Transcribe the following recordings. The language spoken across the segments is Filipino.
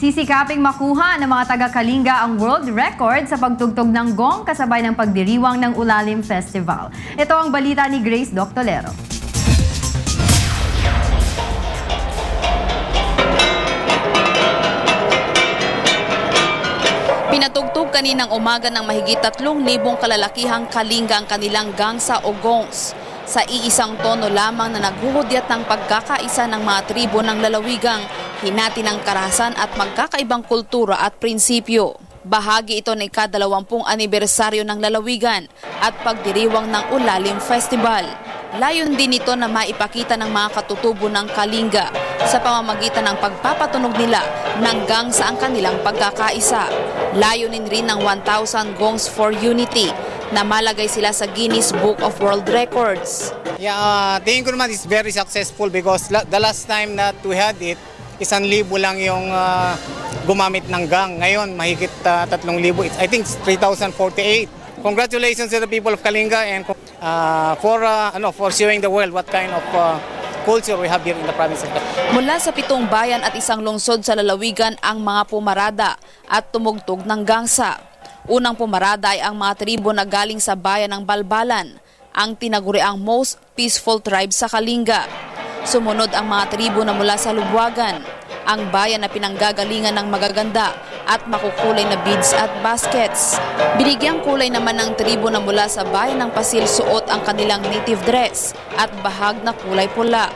Sisikaping makuha ng mga taga-Kalinga ang world record sa pagtugtog ng gong kasabay ng pagdiriwang ng Ulalim Festival. Ito ang balita ni Grace Doctolero. Pinatugtog kaninang umaga ng mahigit 3,000 kalalakihang kalinga ang kanilang gangsa o gongs sa iisang tono lamang na naghuhudyat ng pagkakaisa ng mga tribo ng lalawigang, hinati ng karahasan at magkakaibang kultura at prinsipyo. Bahagi ito ng ikadalawampung anibersaryo ng lalawigan at pagdiriwang ng Ulalim Festival. Layon din ito na maipakita ng mga katutubo ng Kalinga sa pamamagitan ng pagpapatunog nila ng gangsa ang kanilang pagkakaisa. Layunin rin ng 1,000 Gongs for Unity na malagay sila sa Guinness Book of World Records. Yeah, uh, tingin ko naman is very successful because la- the last time that we had it, isang libo lang yung ah, gumamit ng gang. Ngayon, mahigit uh, tatlong libo. I think it's 3,048. Congratulations to the people of Kalinga and uh, for uh, ano for showing the world what kind of uh, culture we have here in the province of. Mula sa pitong bayan at isang lungsod sa lalawigan ang mga pumarada at tumugtog ng gangsa. Unang pumarada ay ang mga tribo na galing sa bayan ng Balbalan, ang tinaguriang most peaceful tribe sa Kalinga. Sumunod ang mga tribo na mula sa Lubwagan, ang bayan na pinanggagalingan ng magaganda at makukulay na beads at baskets. Binigyang kulay naman ng tribo na mula sa bayan ng Pasil suot ang kanilang native dress at bahag na kulay pula.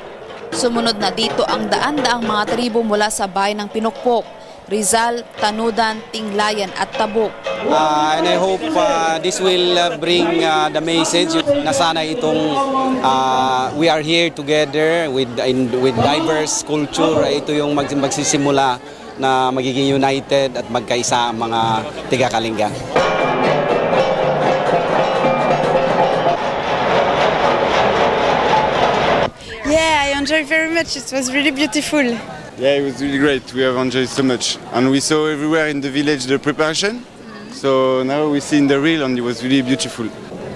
Sumunod na dito ang daan-daang mga tribo mula sa bayan ng Pinukpok, Rizal, Tanudan, Tinglayan at Tabuk. Uh, and I hope uh, this will uh, bring uh, the message na sana itong uh, we are here together with in, with diverse culture. Ito yung mag, magsisimula na magiging united at magkaisa ang mga tiga Kalinga. Yeah, I enjoyed very much. It was really beautiful. Yeah, it was really great. We have enjoyed so much. And we saw everywhere in the village the preparation. So now we see in the real and it was really beautiful.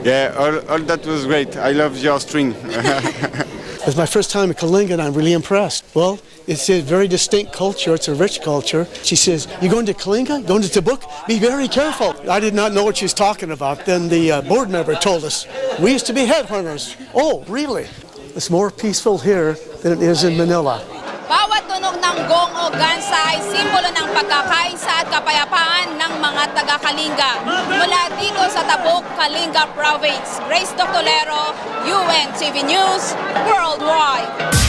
Yeah, all, all that was great. I love your string. It's my first time in Kalinga and I'm really impressed. Well, it's a very distinct culture, it's a rich culture. She says, You going to Kalinga? Going to Tabuk? Be very careful. I did not know what she was talking about. Then the uh, board member told us, We used to be headhunters. Oh, really? It's more peaceful here than it is in Manila. Bawat tunog ng gong o gansa ay simbolo ng pagkakaisa at kapayapaan ng mga taga-Kalinga. Mula dito sa Tabuk, Kalinga Province, Grace Doctolero, UNTV News, Worldwide.